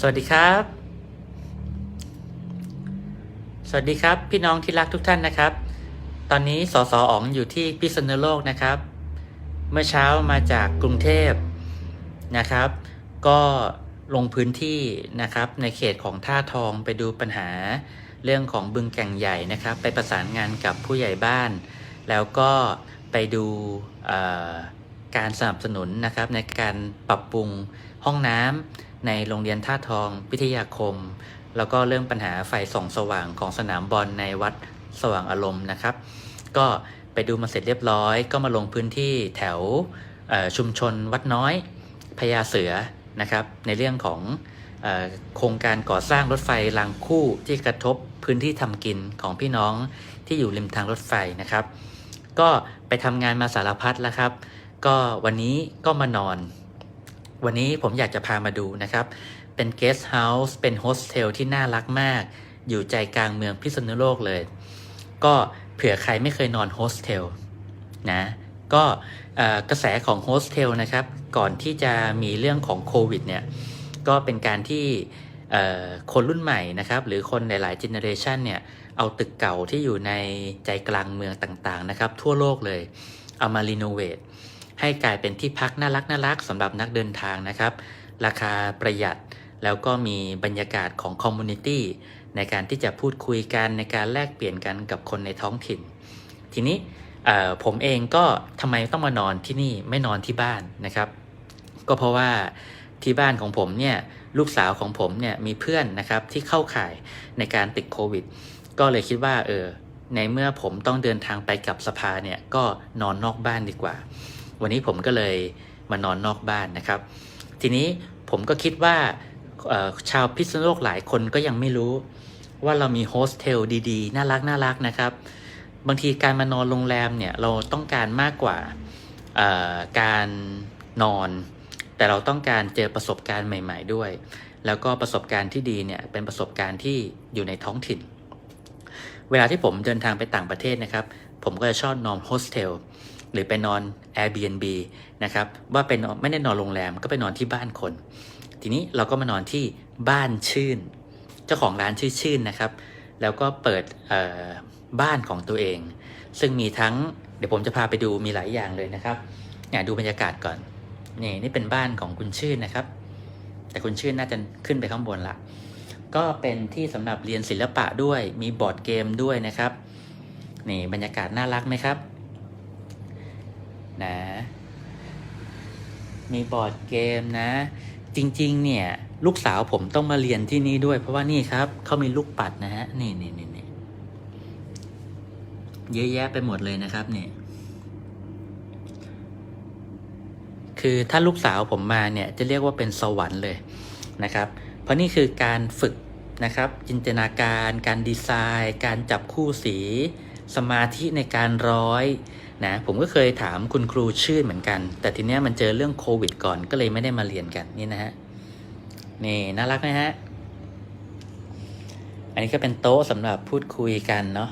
สวัสดีครับ สวัสดีครับพี่น้องที่รักทุกท่านนะครับ ตอนนี้สสออ๋องอยู่ที่พิษณุโลกนะครับ เมื่อเช้ามาจากกรุงเทพนะครับ ก็ลงพื้นที่นะครับในเขตของท่าทองไปดูปัญหาเรื่องของบึงแก่งใหญ่นะครับ ไปประสานงานกับผู้ใหญ่บ้าน แล้วก็ไปดูการสนับสนุนนะครับในการปรับปรุงห้องน้ำ ในโรงเรียนท่าทองพิทยาคม แล้วก็เรื่องปัญหาไฟส่องสว่างของสนามบอลในวัดสว่างอารมณ์นะครับ ก็ไปดูมาเสร็จเรียบร้อย ก็มาลงพื้นที่แถวชุมชนวัดน้อยพญาเสือนะครับ ในเรื่องของโครงการก่อสร้างรถไฟรางคู่ที่กระทบพื้นที่ทำกินของพี่น้องที่อยู่ริมทางรถไฟนะครับ ก็ไปทำงานมาสารพัดแล้วครับ ก็วันนี้ก็มานอน วันนี้ผมอยากจะพามาดูนะครับ เป็นเกสต์เฮาส์เป็นโฮสเทลที่น่ารักมาก อยู่ใจกลางเมืองพิษณุโลกเลย ก็เผื่อใครไม่เคยนอนโฮสเทลนะก็กระแสของโฮสเทลนะครับ ก่อนที่จะมีเรื่องของโควิดเนี่ย ก็เป็นการที่คนรุ่นใหม่นะครับ หรือคนหลายๆเจเนอเรชันเนี่ย เอาตึกเก่าที่อยู่ในใจกลางเมืองต่างๆนะครับ ทั่วโลกเลย เอามารีโนเวท ให้กลายเป็นที่พักน่ารักน่ารักสำหรับนักเดินทางนะครับ ราคาประหยัดแล้วก็มีบรรยากาศของคอมมูนิตี้ในการที่จะพูดคุยกันในการแลกเปลี่ยนกันกับคนในท้องถิ่น ทีนี้ผมเองก็ทำไมต้องมานอนที่นี่ไม่นอนที่บ้านนะครับ ก็เพราะว่าที่บ้านของผมเนี่ยลูกสาวของผมเนี่ยมีเพื่อนนะครับที่เข้าข่ายในการติดโควิด ก็เลยคิดว่าเออในเมื่อผมต้องเดินทางไปกับสภาเนี่ยก็นอนนอกบ้านดีกว่า วันนี้ผมก็เลยมานอนนอกบ้านนะครับ ทีนี้ผมก็คิดว่าชาวพิษณุโลกหลายคนก็ยังไม่รู้ ว่าเรามีโฮสเทลดีๆ น่ารักน่ารักนะครับ บางทีการมานอนโรงแรมเนี่ยเราต้องการมากกว่าการนอน แต่เราต้องการเจอประสบการณ์ใหม่ ๆ ด้วย แล้วก็ประสบการณ์ที่ดีเนี่ยเป็นประสบการณ์ที่อยู่ในท้องถิ่น เวลาที่ผมเดินทางไปต่างประเทศนะครับ ผมก็จะชอบนอนโฮสเทล หรือไปนอน Airbnb นะครับว่าเป็นไม่ได้นอนโรงแรมก็ไปนอนที่บ้านคน ทีนี้เราก็มานอนที่บ้านชื่น เจ้าของร้านชื่อชื่นนะครับ แล้วก็เปิดบ้านของตัวเอง ซึ่งมีทั้งเดี๋ยวผมจะพาไปดูมีหลายอย่างเลยนะครับเนี่ยดูบรรยากาศก่อนนี่นี่เป็นบ้านของคุณชื่นนะครับ แต่คุณชื่นน่าจะขึ้นไปข้างบนละก็เป็นที่สำหรับเรียนศิลปะด้วยมีบอร์ดเกมด้วยนะครับนี่บรรยากาศน่ารักไหมครับ นะ มีบอร์ดเกมนะ จริงๆ เนี่ย ลูกสาวผมต้องมาเรียนที่นี่ด้วย เพราะว่านี่ครับเขามีลูกปัดนะฮะนี่นี่นี่นี่เยอะแยะไปหมดเลยนะครับเนี่ยคือถ้าลูกสาวผมมาเนี่ยจะเรียกว่าเป็นสวรรค์เลยนะครับ เพราะนี่คือการฝึกนะครับ จินตนาการ การดีไซน์ การจับคู่สี สมาธิในการร้อยนะผมก็เคยถามคุณครูชื่นเหมือนกัน แต่ทีเนี้ยมันเจอเรื่องโควิดก่อนก็เลยไม่ได้มาเรียนกันนี่นะฮะนี่น่ารักไหมฮะอันนี้ก็เป็นโต๊ะสำหรับพูดคุยกันเนาะ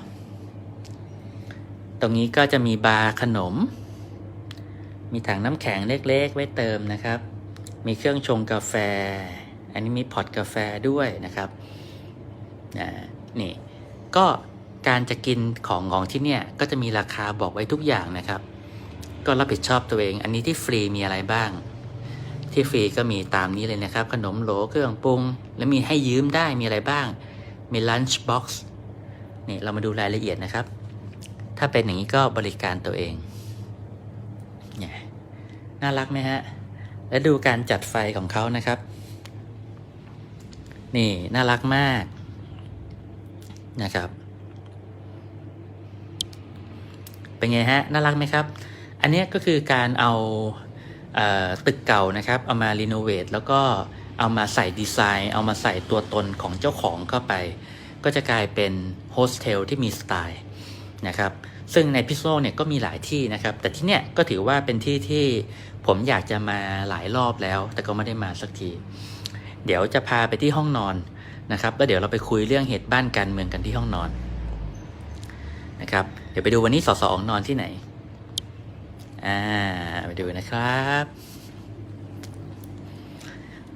ตรงนี้ก็จะมีบาร์ขนม มีถังน้ำแข็งเล็กๆ ไว้เติมนะครับ มีเครื่องชงกาแฟ อันนี้มีพอตกาแฟด้วยนะครับนะนี่ก็ การจะกินของของที่เนี่ยก็จะมีราคาบอกไว้ทุกอย่างนะครับ ก็รับผิดชอบตัวเอง อันนี้ที่ฟรีมีอะไรบ้าง ที่ฟรีก็มีตามนี้เลยนะครับ ขนมโหลเครื่องปรุง แล้วมีให้ยืมได้มีอะไรบ้าง มีลันช์บ็อกซ์นี่เรามาดูรายละเอียดนะครับ ถ้าเป็นอย่างนี้ก็บริการตัวเองเนี่ยน่ารักไหมฮะ แล้วดูการจัดไฟของเขานะครับ นี่น่ารักมากนะครับ เป็นไงฮะน่ารักไหมครับ อันนี้ก็คือการเอาเออตึกเก่านะครับ เอามารีโนเวทแล้วก็เอามาใส่ดีไซน์ เอามาใส่ตัวตนของเจ้าของเข้าไป ก็จะกลายเป็นโฮสเทลที่มีสไตล์นะครับซึ่งในพิซโซเนี่ยก็มีหลายที่นะครับ แต่ที่เนี่ยก็ถือว่าเป็นที่ที่ผมอยากจะมาหลายรอบแล้ว แต่ก็ไม่ได้มาสักที เดี๋ยวจะพาไปที่ห้องนอนนะครับแล้วเดี๋ยวเราไปคุยเรื่องเหตุบ้านการเมืองกันที่ห้องนอนนะครับ ดี๋ยวไปดูวันนี้สสอองนอนที่ไหน อ่า ไปดูนะครับ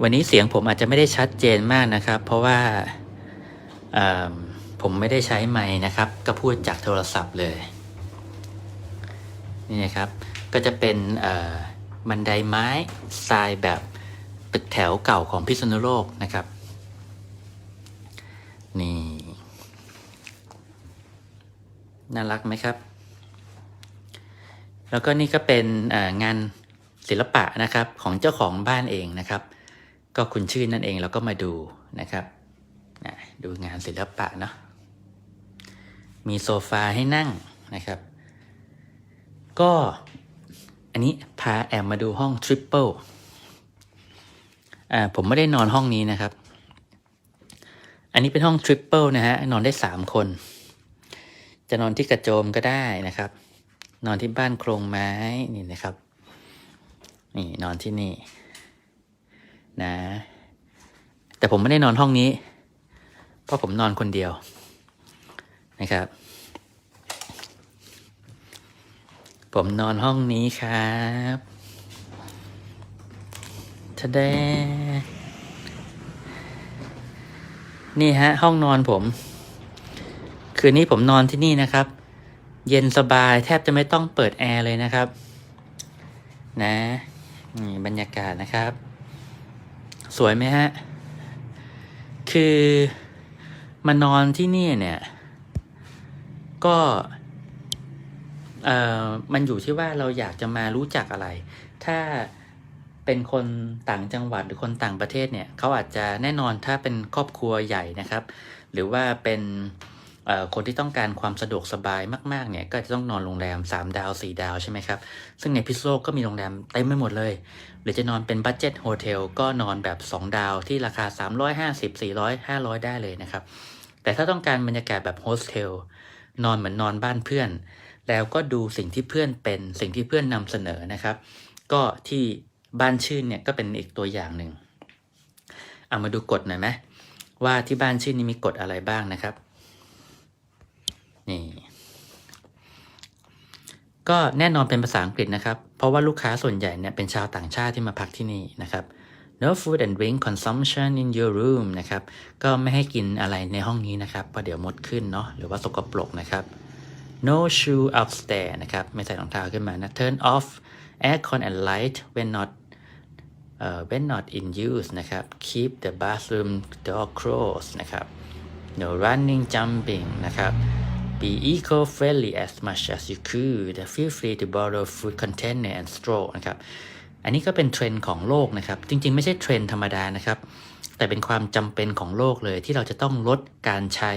วันนี้เสียงผมอาจจะไม่ได้ชัดเจนมากนะครับ เพราะว่าผมไม่ได้ใช้ไม้นะครับ ก็พูดจากโทรศัพท์เลย นี่นะครับ ก็จะเป็นบันไดไม้สไตล์แบบตึกแถวเก่าของพิษณุโลกนะครับ นี่ น่ารักไหมครับ แล้วก็นี่ก็เป็นงานศิลปะนะครับของเจ้าของบ้านเองนะครับ ก็คุณชื่อนั่นเองเราก็มาดูนะครับดูงานศิลปะเนาะมีโซฟาให้นั่งนะครับ ก็อันนี้พาแอมมาดูห้องทริปเปิลอ่าผมไม่ได้นอนห้องนี้นะครับ อันนี้เป็นห้องทริปเปิลนะฮะนอนได้สามคน จะนอนที่กระโจมก็ได้นะครับ นอนที่บ้านโครงไม้นี่นะครับ นี่นอนที่นี่ นะ แต่ผมไม่ได้นอนห้องนี้ เพราะผมนอนคนเดียวนะครับ ผมนอนห้องนี้ครับทะเดนี่ฮะ ห้องนอนผม คืนนี้ผมนอนที่นี่นะครับ เย็นสบายแทบจะไม่ต้องเปิดแอร์เลยนะครับ นะนี่บรรยากาศนะครับ สวยไหมฮะ คือมานอนที่นี่เนี่ย ก็เอ่อมันอยู่ที่ว่าเราอยากจะมารู้จักอะไร ถ้าเป็นคนต่างจังหวัดหรือคนต่างประเทศเนี่ยเขาอาจจะแน่นอนถ้าเป็นครอบครัวใหญ่นะครับ หรือว่าเป็น คนที่ต้องการความสะดวกสบายมากๆเนี่ยก็จะต้องนอนโรงแรม 3 ดาว 4 ดาวใช่ไหมครับ ซึ่งในพิษโลกก็มีโรงแรมเต็มไปหมดเลย หรือจะนอนเป็นบั d เจ็ตโฮเทลก็นอนแบบ 2 ดาวที่ราคา 350 400 500 ได้เลยนะครับ แต่ถ้าต้องการบรรยากาศแบบโฮสเทลนอนเหมือนนอนบ้านเพื่อน แล้วก็ดูสิ่งที่เพื่อนเป็นสิ่งที่เพื่อนนำเสนอนะครับ ก็ที่บ้านชื่นเนี่ยก็เป็นอีกตัวอย่างหนึ่งเอามาดูกฎหน่อยไหมว่าที่บ้านชื่นนี้มีกฎอะไรบ้างนะครับ นี่ ก็แน่นอนเป็นภาษาอังกฤษนะครับ เพราะว่าลูกค้าส่วนใหญ่เนี่ยเป็นชาวต่างชาติที่มาพักที่นี่นะครับ no food and drink consumption in your room นะครับ ก็ไม่ให้กินอะไรในห้องนี้นะครับ เพราะเดี๋ยวมดขึ้นเนาะ หรือว่าสกปรกนะครับ no shoe upstairs นะครับ ไม่ใส่รองเท้าขึ้นมานะ turn off aircon and light when not เอ่อ when not in use นะครับ keep the bathroom door closed นะครับ no running jumping นะครับ be eco-friendly as much as you could feel free to borrow food container and straw นะครับ อันนี้ก็เป็นเทรนด์ของโลกนะครับ จริงๆ ไม่ใช่เทรนด์ธรรมดานะครับ แต่เป็นความจำเป็นของโลกเลยที่เราจะต้องลดการใช้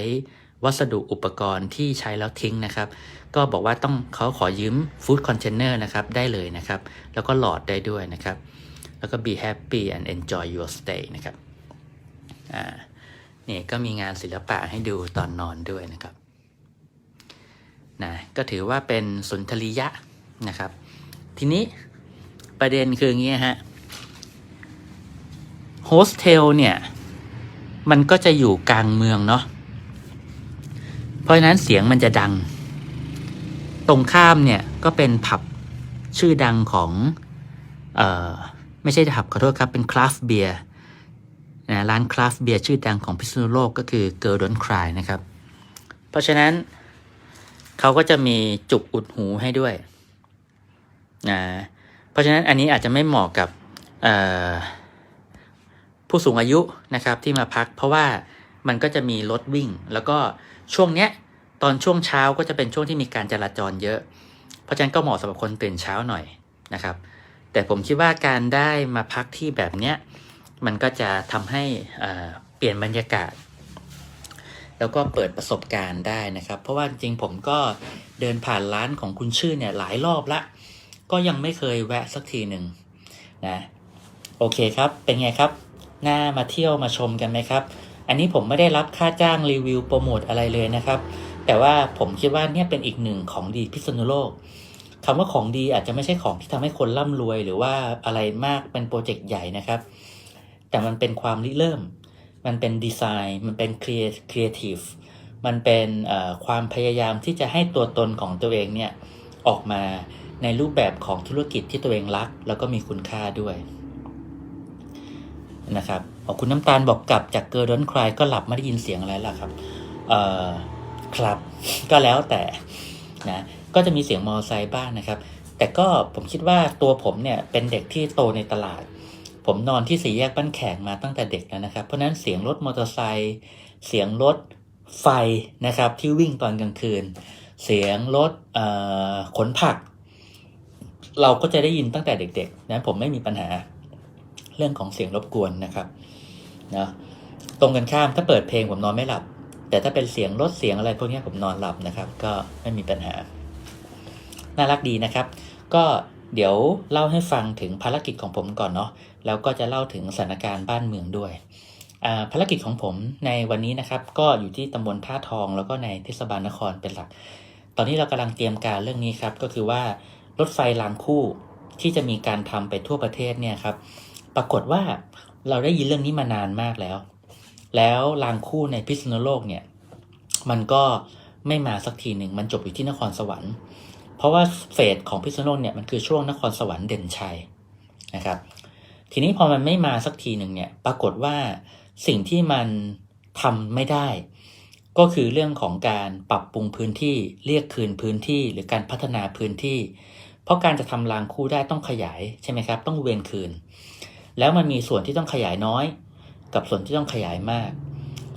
วัสดุอุปกรณ์ที่ใช้แล้วทิ้งนะครับ ก็บอกว่าต้องเขาขอยืมฟู้ดคอนเทนเนอร์นะครับได้เลยนะครับ แล้วก็หลอดได้ด้วยนะครับ แล้วก็ be happy and enjoy your stay นะครับ อ่า นี่ก็มีงานศิลปะให้ดูตอนนอนด้วยนะครับ นะก็ถือว่าเป็นสุนทรียะนะครับ ทีนี้ประเด็นคืออย่างนี้ฮะโฮสเทลเนี่ย มันก็จะอยู่กลางเมืองเนาะเพราะนั้นเสียงมันจะดัง ตรงข้ามเนี่ยก็เป็นผับชื่อดังของเอ่อไม่ใช่ผับขอโทษครับเป็นคราฟเบียร์นะร้านคราฟเบียร์ชื่อดังของพิษณุโลกก็คือ Girl Don't Cry นะครับ เพราะฉะนั้น เขาก็จะมีจุกอุดหูให้ด้วยนะเพราะฉะนั้นอันนี้อาจจะไม่เหมาะกับผู้สูงอายุนะครับที่มาพัก เพราะว่ามันก็จะมีรถวิ่ง แล้วก็ช่วงเนี้ยตอนช่วงเช้าก็จะเป็นช่วงที่มีการจราจรเยอะ เพราะฉะนั้นก็เหมาะสำหรับคนตื่นเช้าหน่อยนะครับ แต่ผมคิดว่าการได้มาพักที่แบบเนี้ยมันก็จะทำให้เปลี่ยนบรรยากาศ แล้วก็เปิดประสบการณ์ได้นะครับ เพราะว่าจริงผมก็เดินผ่านร้านของคุณชื่อเนี่ยหลายรอบละ ก็ยังไม่เคยแวะสักทีหนึ่งนะโอเคครับ เป็นไงครับน่ามาเที่ยวมาชมกันไหมครับ อันนี้ผมไม่ได้รับค่าจ้างรีวิวโปรโมทอะไรเลยนะครับ แต่ว่าผมคิดว่าเนี่ยเป็นอีกหนึ่งของดีพิษณุโลกคำว่าของดีอาจจะไม่ใช่ของที่ทำให้คนร่ำรวยหรือว่าอะไรมากเป็นโปรเจกต์ใหญ่นะครับ แต่มันเป็นความริเริ่ม มันเป็นดีไซน์ มันเป็นครีเอทีฟมันเป็นความพยายามที่จะให้ตัวตนของตัวเองเนี่ยออกมาในรูปแบบของธุรกิจที่ตัวเองรัก แล้วก็มีคุณค่าด้วยนะครับออคุณน้ำตาลบอกกลับจากเกอร์ดอนคลายก็หลับไม่ได้ยินเสียงอะไรล้วครับเอ่อครับก็แล้วแต่นะก็จะมีเสียงมอไซค์บ้างนะครับ แต่ก็ผมคิดว่าตัวผมเนี่ยเป็นเด็กที่โตในตลาด ผมนอนที่สี่แยกบ้านแขกมาตั้งแต่เด็กแล้วนะครับ เพราะนั้นเสียงรถมอเตอร์ไซค์เสียงรถไฟนะครับที่วิ่งตอนกลางคืน เสียงรถขนผัก เราก็จะได้ยินตั้งแต่เด็กๆนะผมไม่มีปัญหาเรื่องของเสียงรบกวนนะครับนะตรงกันข้ามถ้าเปิดเพลงผมนอนไม่หลับ แต่ถ้าเป็นเสียงรถเสียงอะไรพวกนี้ผมนอนหลับนะครับ ก็ไม่มีปัญหา น่ารักดีนะครับ ก็เดี๋ยวเล่าให้ฟังถึงภารกิจของผมก่อนเนาะ แล้วก็จะเล่าถึงสถานการณ์บ้านเมืองด้วย ภารกิจของผมในวันนี้นะครับก็อยู่ที่ตำบลท่าทอง แล้วก็ในเทศบาลนครเป็นหลัก ตอนนี้เรากำลังเตรียมการเรื่องนี้ครับก็คือว่ารถไฟรางคู่ที่จะมีการทำไปทั่วประเทศเนี่ยครับปรากฏว่าเราได้ยินเรื่องนี้มานานมากแล้ว แล้วรางคู่ในพิษณุโลกเนี่ยมันก็ไม่มาสักทีหนึ่งมันจบอยู่ที่นครสวรรค์ เพราะว่าเฟสของพิษณุโลกเนี่ยมันคือช่วงนครสวรรค์เด่นชัยนะครับ ทีนี้พอมันไม่มาสักทีหนึ่งเนี่ย ปรากฏว่าสิ่งที่มันทำไม่ได้ ก็คือเรื่องของการปรับปรุงพื้นที่เรียกคืนพื้นที่หรือการพัฒนาพื้นที่ เพราะการจะทำรางคู่ได้ต้องขยายใช่ไหมครับ ต้องเวียนคืน แล้วมันมีส่วนที่ต้องขยายน้อย กับส่วนที่ต้องขยายมาก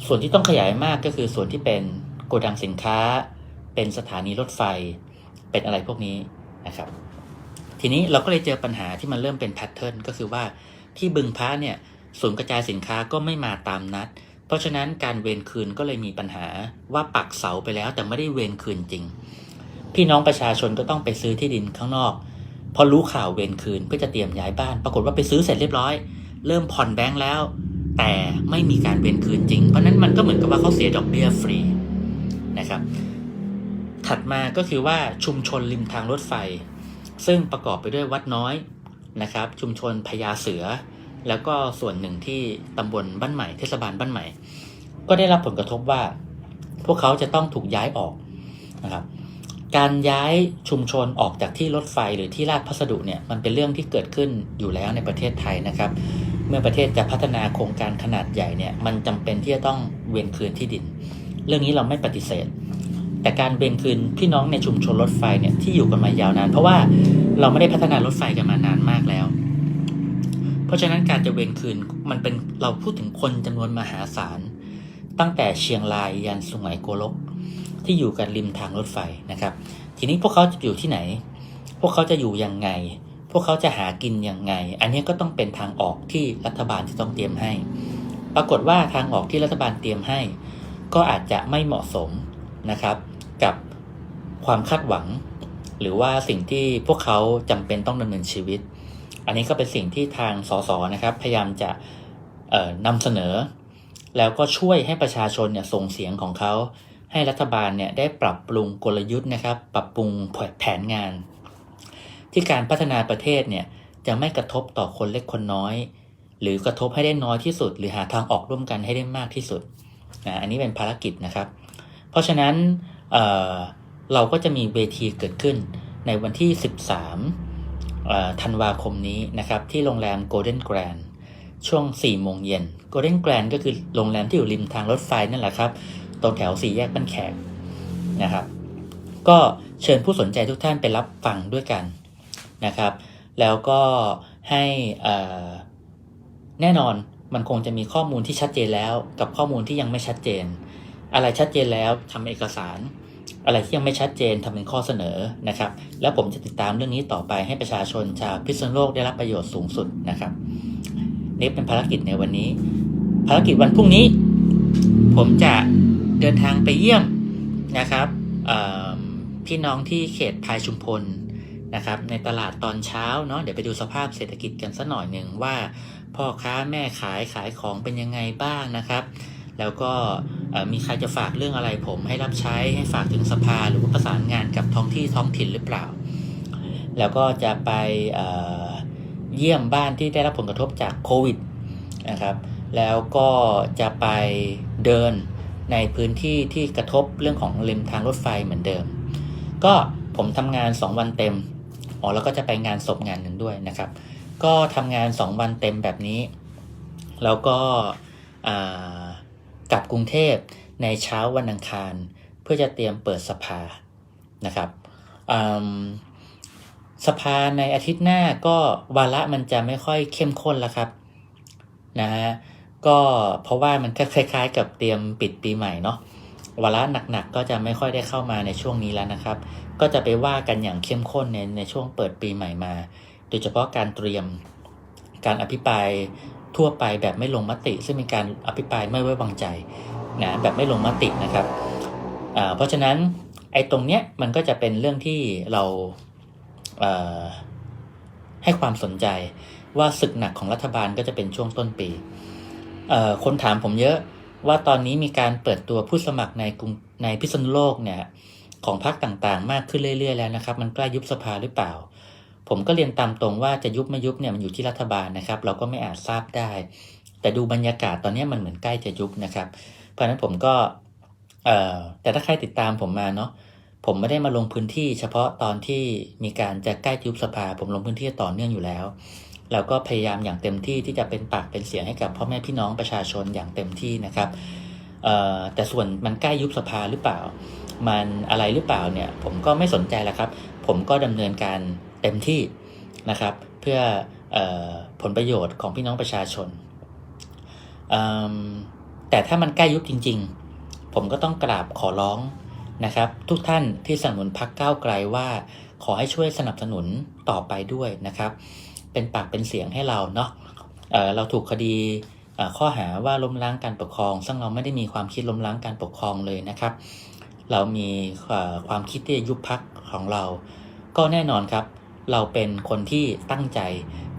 ส่วนที่ต้องขยายมากก็คือส่วนที่เป็นโกดังสินค้า เป็นสถานีรถไฟ เป็นอะไรพวกนี้นะครับ ทีนี้เราก็เลยเจอปัญหาที่มันเริ่มเป็นแพทเทิร์นก็คือว่าที่บึงพระเนี่ยศูนย์กระจายสินค้าก็ไม่มาตามนัด เพราะฉะนั้นการเวรคืนก็เลยมีปัญหาว่าปักเสาไปแล้วแต่ไม่ได้เวรคืนจริง พี่น้องประชาชนก็ต้องไปซื้อที่ดินข้างนอก พอรู้ข่าวเวรคืนเพื่อจะเตรียมย้ายบ้าน ปรากฏว่าไปซื้อเสร็จเรียบร้อย เริ่มผ่อนแบงค์แล้ว แต่ไม่มีการเวรคืนจริง เพราะฉะนั้นมันก็เหมือนกับว่าเขาเสียดอกเบี้ยฟรีนะครับถัดมาก็คือว่าชุมชนริมทางรถไฟ ซึ่งประกอบไปด้วยวัดน้อยนะครับ ชุมชนพญาเสือ แล้วก็ส่วนหนึ่งที่ตำบลบ้านใหม่เทศบาลบ้านใหม่ ก็ได้รับผลกระทบว่า พวกเขาจะต้องถูกย้ายออกนะครับการย้ายชุมชนออกจากที่รถไฟหรือที่ราชพัสดุเนี่ยมันเป็นเรื่องที่เกิดขึ้นอยู่แล้วในประเทศไทยนะครับ เมื่อประเทศจะพัฒนาโครงการขนาดใหญ่เนี่ยมันจำเป็นที่จะต้องเวียนคืนที่ดิน เรื่องนี้เราไม่ปฏิเสธ แต่การเวียนคืนพี่น้องในชุมชนรถไฟเนี่ยที่อยู่กันมายาวนาน เพราะว่าเราไม่ได้พัฒนารถไฟกันมานานมากแล้ว เพราะฉะนั้นการจะเวียนคืนมันเป็นเราพูดถึงคนจำนวนมหาศาล ตั้งแต่เชียงรายยันสุไหงโกลก ที่อยู่กันริมทางรถไฟนะครับ ทีนี้พวกเขาจะอยู่ที่ไหน พวกเขาจะอยู่ยังไง พวกเขาจะหากินยังไง อันนี้ก็ต้องเป็นทางออกที่รัฐบาลจะต้องเตรียมให้ ปรากฏว่าทางออกที่รัฐบาลเตรียมให้ ก็อาจจะไม่เหมาะสมนะครับ กับความคาดหวัง หรือว่าสิ่งที่พวกเขาจำเป็นต้องดำเนินชีวิต อันนี้ก็เป็นสิ่งที่ทางสสนะครับ พยายามจะเอ่อนำเสนอ แล้วก็ช่วยให้ประชาชนเนี่ยส่งเสียงของเขา ให้รัฐบาลเนี่ยได้ปรับปรุงกลยุทธ์นะครับ ปรับปรุงแผนงาน ที่การพัฒนาประเทศเนี่ยจะไม่กระทบต่อคนเล็กคนน้อย หรือกระทบให้ได้น้อยที่สุด หรือหาทางออกร่วมกันให้ได้มากที่สุดอันนี้เป็นภารกิจนะครับ เพราะฉะนั้น เเราก็จะมีเวทีเกิดขึ้นในวันที่ 13ธันวาคมนี้นะครับ ที่โรงแรม Golden Grand ช่วง 4 โมงเย็น Golden Grand ก็คือโรงแรมที่อยู่ริมทางรถไฟนั่นแหละครับ ตรงแถวสี่แยกบ้านแขกนะครับ ก็เชิญผู้สนใจทุกท่านไปรับฟังด้วยกันนะครับ แล้วก็ให้แน่นอนมันคงจะมีข้อมูลที่ชัดเจนแล้วกับข้อมูลที่ยังไม่ชัดเจน อะไรชัดเจนแล้วทำเอกสาร อะไรที่ยังไม่ชัดเจนทำเป็นข้อเสนอนะครับ แล้วผมจะติดตามเรื่องนี้ต่อไปให้ประชาชนชาวพิษณุโลกได้รับประโยชน์สูงสุดนะครับ นี่เป็นภารกิจในวันนี้ ภารกิจวันพรุ่งนี้ ผมจะเดินทางไปเยี่ยมนะครับพี่น้องที่เขตพายชุมพลนะครับในตลาดตอนเช้าเนาะเดี๋ยวไปดูสภาพเศรษฐกิจกันสักหน่อยหนึ่งว่า พ่อค้าแม่ขายขายของเป็นยังไงบ้างนะครับ แล้วก็ มีใครจะฝากเรื่องอะไรผมให้รับใช้ให้ฝากถึงสภาหรือว่าประสานงานกับท้องที่ท้องถิ่นหรือเปล่า แล้วก็จะไปเยี่ยมบ้านที่ได้รับผลกระทบจากโควิดนะครับแล้วก็จะไปเดินในพื้นที่ที่กระทบเรื่องของริมทางรถไฟเหมือนเดิม ก็ผมทำงาน 2 วันเต็มอ๋อแล้วก็จะไปงานศพงานหนึ่งด้วยนะครับ ก็ทำงาน 2 วันเต็มแบบนี้ แล้วก็อ่า กลับกรุงเทพในเช้าวันอังคาร เพื่อจะเตรียมเปิดสภานะครับสภาในอาทิตย์หน้าก็วาระมันจะไม่ค่อยเข้มข้นแล้วครับนะฮะก็เพราะว่ามันก็คล้ายๆ กับเตรียมปิดปีใหม่เนาะวาระหนักๆก็จะไม่ค่อยได้เข้ามาในช่วงนี้แล้วนะครับ ก็จะไปว่ากันอย่างเข้มข้นในในช่วงเปิดปีใหม่มา โดยเฉพาะการเตรียมการอภิปราย ทั่วไปแบบไม่ลงมติ ซึ่งเป็นการอภิปรายไม่ไว้วางใจนะแบบไม่ลงมตินะครับเพราะฉะนั้นไอ้ตรงเนี้ยมันก็จะเป็นเรื่องที่เราเให้ความสนใจว่าศึกหนักของรัฐบาลก็จะเป็นช่วงต้นปี คนถามผมเยอะว่าตอนนี้มีการเปิดตัวผู้สมัครในกรุงในพิษณุโลกเนี่ยของพรรคต่างๆ มากขึ้นเรื่อยๆแล้วนะครับ มันใกล้ยุบสภาหรือเปล่า ผมก็เรียนตามตรงว่าจะยุบไม่ยุบเนี่ยมันอยู่ที่รัฐบาลนะครับ เราก็ไม่อาจทราบได้ แต่ดูบรรยากาศตอนนี้มันเหมือนใกล้จะยุบนะครับ เพราะฉะนั้นผมก็เออแต่ถ้าใครติดตามผมมาเนาะผมไม่ได้มาลงพื้นที่ เฉพาะตอนที่มีการจะใกล้ยุบสภา ผมลงพื้นที่ต่อเนื่องอยู่แล้วแล้วก็พยายามอย่างเต็มที่ที่จะเป็นปากเป็นเสียงให้กับพ่อแม่พี่น้องประชาชนอย่างเต็มที่นะครับแต่ส่วนมันใกล้ยุบสภาหรือเปล่า มันอะไรหรือเปล่าเนี่ย ผมก็ไม่สนใจแล้วครับ ผมก็ดำเนินการ เต็มที่นะครับ เพื่ออผลประโยชน์ของพี่น้องประชาชน แต่ถ้ามันใกล้ยุบจริง ๆ ผมก็ต้องกราบขอร้องนะครับ ทุกท่านที่สนับสนุนพักก้าวไกลว่า ขอให้ช่วยสนับสนุนต่อไปด้วยนะครับ เป็นปากเป็นเสียงให้เราเนาะเเราถูกคดีข้อหาว่าล้มล้างการปกครอง ซึ่งเราไม่ได้มีความคิดล้มล้างการปกครองเลยนะครับ เรามีความคิดที่จะยุบพักของเรา ก็แน่นอนครับ เราเป็นคนที่ตั้งใจ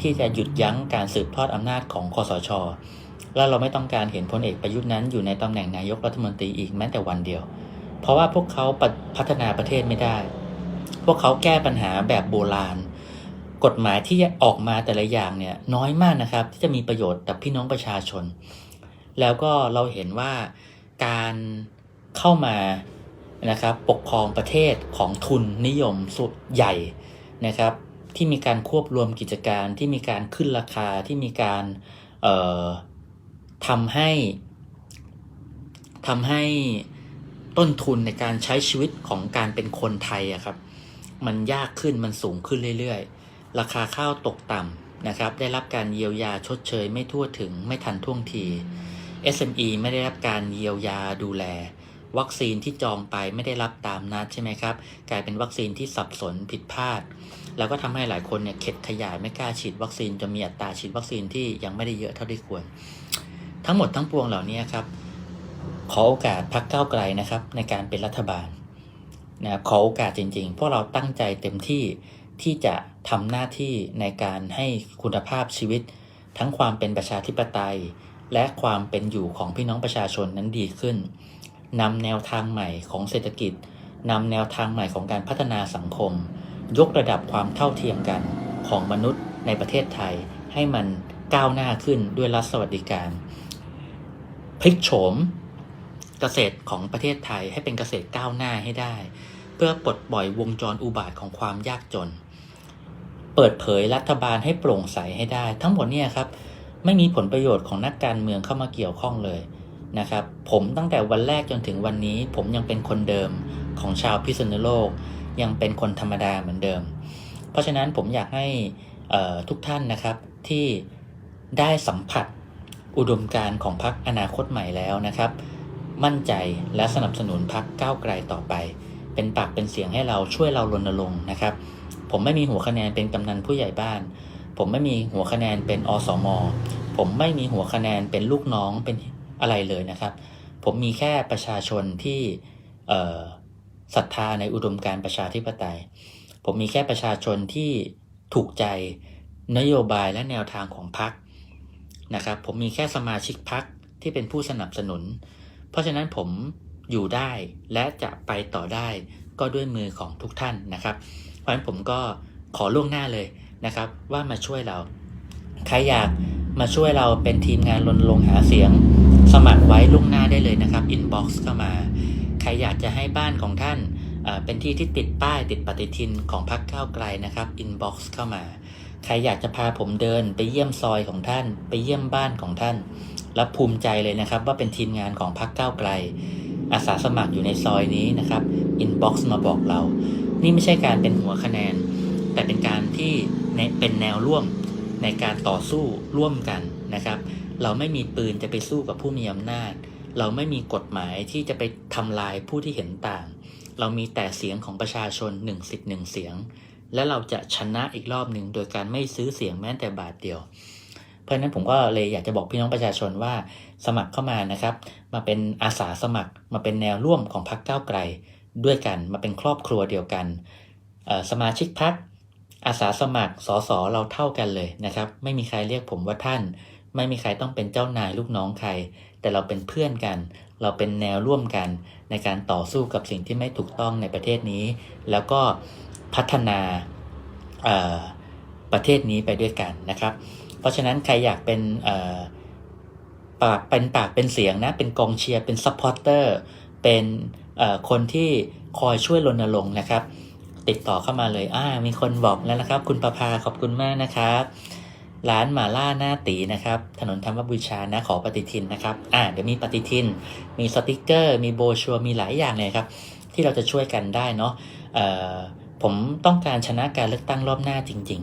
ที่จะหยุดยั้งการสืบทอดอำนาจของคอสช และเราไม่ต้องการเห็นพลเอกประยุทธ์นั้นอยู่ในตำแหน่งนายกรัฐมนตรีอีกแม้แต่วันเดียว เพราะว่าพวกเขาพัฒนาประเทศไม่ได้ พวกเขาแก้ปัญหาแบบโบราณ กฎหมายที่ออกมาแต่ละอย่างเนี่ยน้อยมากนะครับ ที่จะมีประโยชน์กับพี่น้องประชาชน แล้วก็เราเห็นว่าการเข้ามานะครับปกครองประเทศของทุนนิยมสุดใหญ่ นะครับ ที่มีการควบรวมกิจการที่มีการขึ้นราคาที่มีการทำให้ทำให้ต้นทุนในการใช้ชีวิตของการเป็นคนไทยอะครับ มันยากขึ้นมันสูงขึ้นเรื่อยๆ ราคาข้าวตกต่ำนะครับ ได้รับการเยียวยาชดเชยไม่ทั่วถึงไม่ทันท่วงที SME ไม่ได้รับการเยียวยาดูแล วัคซีนที่จองไปไม่ได้รับตามนัดใช่ไหมครับ กลายเป็นวัคซีนที่สับสนผิดพลาด แล้วก็ทำให้หลายคนเนี่ยเข็ดขยายไม่กล้าฉีดวัคซีนจนมีอัตราฉีดวัคซีนที่ยังไม่ได้เยอะเท่าที่ควร ทั้งหมดทั้งปวงเหล่านี้ครับ ขอโอกาสพักเก้าไกลนะครับ ในการเป็นรัฐบาลนะขอโอกาสจริงๆ เพราะเราตั้งใจเต็มที่ที่จะทำหน้าที่ในการให้คุณภาพชีวิต ทั้งความเป็นประชาธิปไตย และความเป็นอยู่ของพี่น้องประชาชนนั้นดีขึ้น นำแนวทางใหม่ของเศรษฐกิจนำแนวทางใหม่ของการพัฒนาสังคม ยกระดับความเท่าเทียมกันของมนุษย์ในประเทศไทย ให้มันก้าวหน้าขึ้นด้วยรัฐสวัสดิการ พลิกโฉมเกษตรของประเทศไทยให้เป็นเกษตรก้าวหน้าให้ได้ เพื่อปลดปล่อยวงจรอุบาทของความยากจน เปิดเผยรัฐบาลให้โปร่งใสให้ได้ ทั้งหมดเนี่ยครับ ไม่มีผลประโยชน์ของนักการเมืองเข้ามาเกี่ยวข้องเลย นะครับ ผมตั้งแต่วันแรกจนถึงวันนี้ ผมยังเป็นคนเดิมของชาวพิษณุโลก ยังเป็นคนธรรมดาเหมือนเดิม เพราะฉะนั้นผมอยากให้ทุกท่านนะครับที่ได้สัมผัสอุดมการณ์ของพรรคอนาคตใหม่แล้วนะครับ มั่นใจและสนับสนุนพรรคก้าวไกลต่อไป เป็นปากเป็นเสียงให้เราช่วยเรารณรงค์นะครับ ผมไม่มีหัวคะแนนเป็นกำนันผู้ใหญ่บ้าน ผมไม่มีหัวคะแนนเป็นอสม ผมไม่มีหัวคะแนนเป็นลูกน้องเป็น อะไรเลยนะครับ ผมมีแค่ประชาชนที่ศรัทธาในอุดมการประชาธิปไตย ผมมีแค่ประชาชนที่ถูกใจนโยบายและแนวทางของพรรคนะครับ ผมมีแค่สมาชิกพรรคที่เป็นผู้สนับสนุน เพราะฉะนั้นผมอยู่ได้และจะไปต่อได้ก็ด้วยมือของทุกท่านนะครับ เพราะฉะนั้นผมก็ขอล่วงหน้าเลยนะครับ ว่ามาช่วยเรา ใครอยากมาช่วยเราเป็นทีมงานรณรงค์หาเสียง สมัครไว้ล่วงหน้าได้เลยนะครับ inbox เข้ามา ใครอยากจะให้บ้านของท่านเป็นที่ที่ติดป้ายติดปฏิทินของพรรคก้าวไกลนะครับ inbox เข้ามา ใครอยากจะพาผมเดินไปเยี่ยมซอยของท่าน ไปเยี่ยมบ้านของท่าน และภูมิใจเลยนะครับ ว่าเป็นทีมงานของพรรคก้าวไกล อาสาสมัครอยู่ในซอยนี้นะครับอินบ็อกซ์มาบอกเรา นี่ไม่ใช่การเป็นหัวคะแนน แต่เป็นการที่เป็นแนวร่วมในการต่อสู้ร่วมกันนะครับ เราไม่มีปืนจะไปสู้กับผู้มีอำนาจ เราไม่มีกฎหมายที่จะไปทำลายผู้ที่เห็นต่าง เรามีแต่เสียงของประชาชนหนึ่งสิทธิ์หนึ่งเสียง และเราจะชนะอีกรอบหนึ่งโดยการไม่ซื้อเสียงแม้แต่บาทเดียว เพราะนั้นผมก็เลยอยากจะบอกพี่น้องประชาชนว่าสมัครเข้ามานะครับ มาเป็นอาสาสมัคร มาเป็นแนวร่วมของพรรคก้าวไกล ด้วยกันมาเป็นครอบครัวเดียวกันสมาชิกพรรคอาสาสมัครสสเราเท่ากันเลยนะครับ ไม่มีใครเรียกผมว่าท่าน ไม่มีใครต้องเป็นเจ้านายลูกน้องใคร แต่เราเป็นเพื่อนกัน เราเป็นแนวร่วมกัน ในการต่อสู้กับสิ่งที่ไม่ถูกต้องในประเทศนี้ แล้วก็พัฒนาประเทศนี้ไปด้วยกันนะครับ เพราะฉะนั้นใครอยากเป็นเปากเป็นปากเป็นเสียงนะ เป็นกองเชียร์ เป็นซัพพอร์เตอร์ เป็นคนที่คอยช่วยรณรงค์นะครับ ติดต่อเข้ามาเลยอ่ามีคนบอกแล้วนะครับ คุณประภาขอบคุณมากนะครับ ร้านหมาล่าหน้าตีนะครับ ถนนธรรมบูชานะขอปฏิทินนะครับ อ่าเดี๋ยวมีปฏิทิน มีสติกเกอร์ มีโบชัวร์มีหลายอย่างเลยครับ ที่เราจะช่วยกันได้เนาะเอ่อผมต้องการชนะการเลือกตั้งรอบหน้าจริง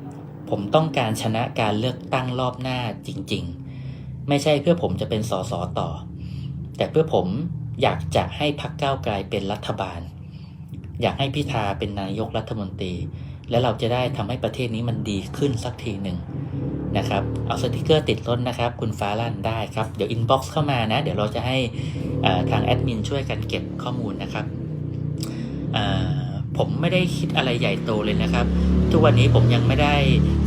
ๆ ผมต้องการชนะการเลือกตั้งรอบหน้าจริง ๆ ไม่ใช่เพื่อผมจะเป็นสสต่อ แต่เพื่อผมอยากจะให้พรรคก้าวไกลเป็นรัฐบาล อยากให้พิธาเป็นนายกรัฐมนตรี แล้วเราจะได้ทำให้ประเทศนี้มันดีขึ้นสักทีหนึ่ง นะครับ เอาสติกเกอร์ติดรถนะครับ คุณฟ้าลั่นได้ครับ เดี๋ยวอินบ็อกซ์เข้ามานะ เดี๋ยวเราจะให้ทางแอดมินช่วยกันเก็บข้อมูลนะครับผมไม่ได้คิดอะไรใหญ่โตเลยนะครับ ทุกวันนี้ผมยังไม่ได้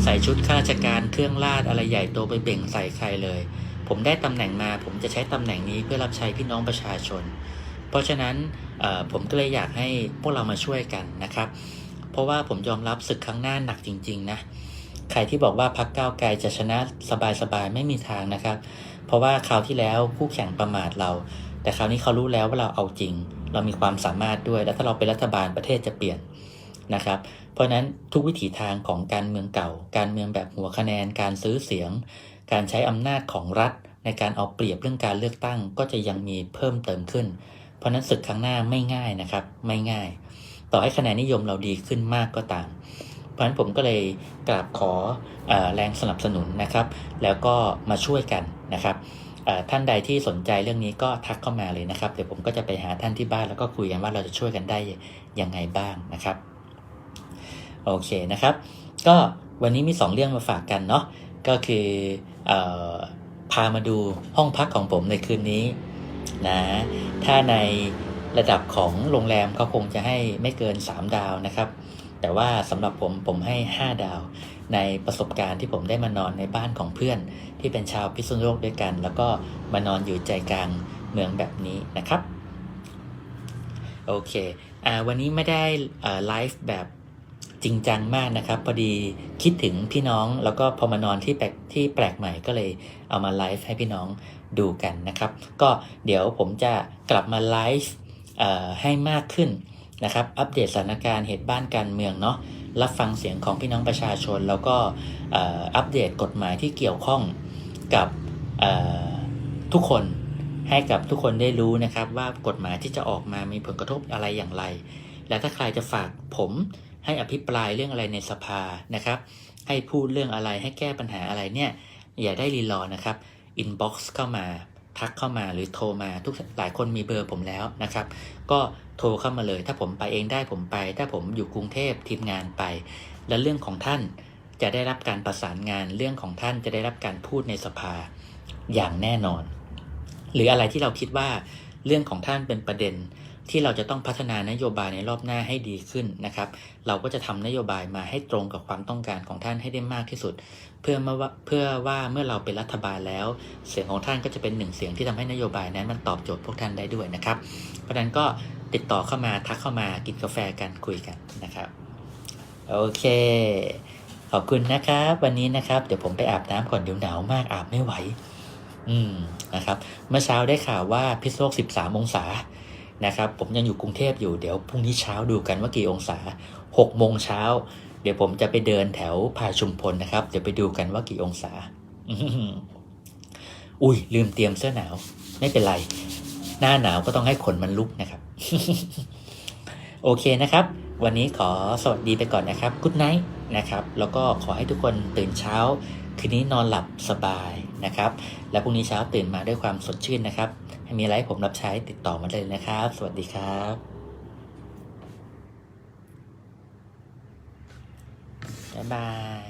ใส่ชุดข้าราชการเครื่องราชอะไรใหญ่โตไปเบ่งใส่ใครเลย ผมได้ตำแหน่งมา ผมจะใช้ตำแหน่งนี้เพื่อรับใช้พี่น้องประชาชน เพราะฉะนั้นผมก็เลยอยากให้พวกเรามาช่วยกันนะครับ เพราะว่าผมยอมรับศึกครั้งหน้าหนักจริง ๆ นะ ใครที่บอกว่าพักก้าวไกลจะชนะสบายๆไม่มีทางนะครับ เพราะว่าคราวที่แล้วคู่แข่งประมาทเรา แต่คราวนี้เขารู้แล้วว่าเราเอาจริง เรามีความสามารถด้วย และถ้าเราเป็นรัฐบาลประเทศจะเปลี่ยนนะครับ เพราะฉะนั้นทุกวิถีทางของการเมืองเก่า การเมืองแบบหัวคะแนน การซื้อเสียง การใช้อำนาจของรัฐ ในการเอาเปรียบเรื่องการเลือกตั้งก็จะยังมีเพิ่มเติมขึ้น เพราะฉะนั้นศึกครั้งหน้าไม่ง่ายนะครับ ไม่ง่าย ต่อให้คะแนนนิยมเราดีขึ้นมากก็ตาม เพราะฉะนั้นผมก็เลยกราบขออแรงสนับสนุนนะครับ แล้วก็มาช่วยกันนะครับท่านใดที่สนใจเรื่องนี้ก็ทักเข้ามาเลยนะครับ เดี๋ยวผมก็จะไปหาท่านที่บ้านแล้วก็คุยกันว่าเราจะช่วยกันได้ยังไงบ้างนะครับ โอเคนะครับ ก็วันนี้มี 2 เรื่องมาฝากกันเนาะก็คือเออพามาดูห้องพักของผมในคืนนี้นะถ้าในระดับของโรงแรมเขาคงจะให้ไม่เกิน 3 ดาวนะครับ แต่ว่าสำหรับผมผมให้ 5 ดาว ในประสบการณ์ที่ผมได้มานอนในบ้านของเพื่อน ที่เป็นชาวพิษณุโลกด้วยกัน แล้วก็มานอนอยู่ใจกลางเมืองแบบนี้นะครับ โอเคอ่าวันนี้ไม่ได้ไลฟ์แบบจริงจังมากนะครับ พอดีคิดถึงพี่น้องแล้วก็พอมานอนที่แปลกที่แปลกใหม่ก็เลยเอามาไลฟ์ให้พี่น้องดูกันนะครับ ก็เดี๋ยวผมจะกลับมาไลฟ์ให้มากขึ้น นะครับ อัปเดตสถานการณ์เหตุบ้านการเมืองเนาะรับฟังเสียงของพี่น้องประชาชน แล้วก็อัปเดตกฎหมายที่เกี่ยวข้องกับทุกคนให้กับทุกคนได้รู้นะครับว่ากฎหมายที่จะออกมามีผลกระทบอะไรอย่างไร และถ้าใครจะฝากผมให้อภิปรายเรื่องอะไรในสภานะครับ ให้พูดเรื่องอะไรให้แก้ปัญหาอะไรเนี่ยอย่าได้รีรอนะครับอินบ็อกซ์เข้ามา ทักเข้ามาหรือโทรมาทุกหลายคนมีเบอร์ผมแล้วนะครับ ก็โทรเข้ามาเลย ถ้าผมไปเองได้ผมไป ถ้าผมอยู่กรุงเทพทีมงานไป และเรื่องของท่านจะได้รับการประสานงานเรื่องของท่านจะได้รับการพูดในสภาอย่างแน่นอน หรืออะไรที่เราคิดว่าเรื่องของท่านเป็นประเด็น ที่เราจะต้องพัฒนานโยบายในรอบหน้าให้ดีขึ้นนะครับ เราก็จะทำนโยบายมาให้ตรงกับความต้องการของท่านให้ได้มากที่สุด เพื่อมาว่าเพื่อว่าเมื่อเราเป็นรัฐบาลแล้ว เสียงของท่านก็จะเป็นหนึ่งเสียงที่ทำให้นโยบายนั้นมันตอบโจทย์พวกท่านได้ด้วยนะครับ เพราะฉะนั้นก็ติดต่อเข้ามาทักเข้ามากินกาแฟกันคุยกันนะครับโอเค ขอบคุณนะครับ วันนี้นะครับ เดี๋ยวผมไปอาบน้ำก่อนเดี๋ยวหนาวมากอาบไม่ไหว อืมนะครับ เมื่อเช้าได้ข่าวว่าพิษโลก13 องศา นะครับผมยังอยู่กรุงเทพอยู่เดี๋ยวพรุ่งนี้เช้าดูกันว่ากี่องศา6โมงเช้า เดี๋ยวผมจะไปเดินแถวพาชุมพลนะครับ เดี๋ยวไปดูกันว่ากี่องศา อุ้ยลืมเตรียมเสื้อหนาว ไม่เป็นไร หน้าหนาวก็ต้องให้ขนมันลุกนะครับ โอเคนะครับ วันนี้ขอสวัสดีไปก่อนนะครับกุ๊ดไนท์นะครับ แล้วก็ขอให้ทุกคนตื่นเช้า คืนนี้นอนหลับสบายนะครับ แล้วพรุ่งนี้เช้าตื่นมาด้วยความสดชื่นนะครับ มีอะไรผมรับใช้ติดต่อมาเลยนะครับ สวัสดีครับบ๊ายบาย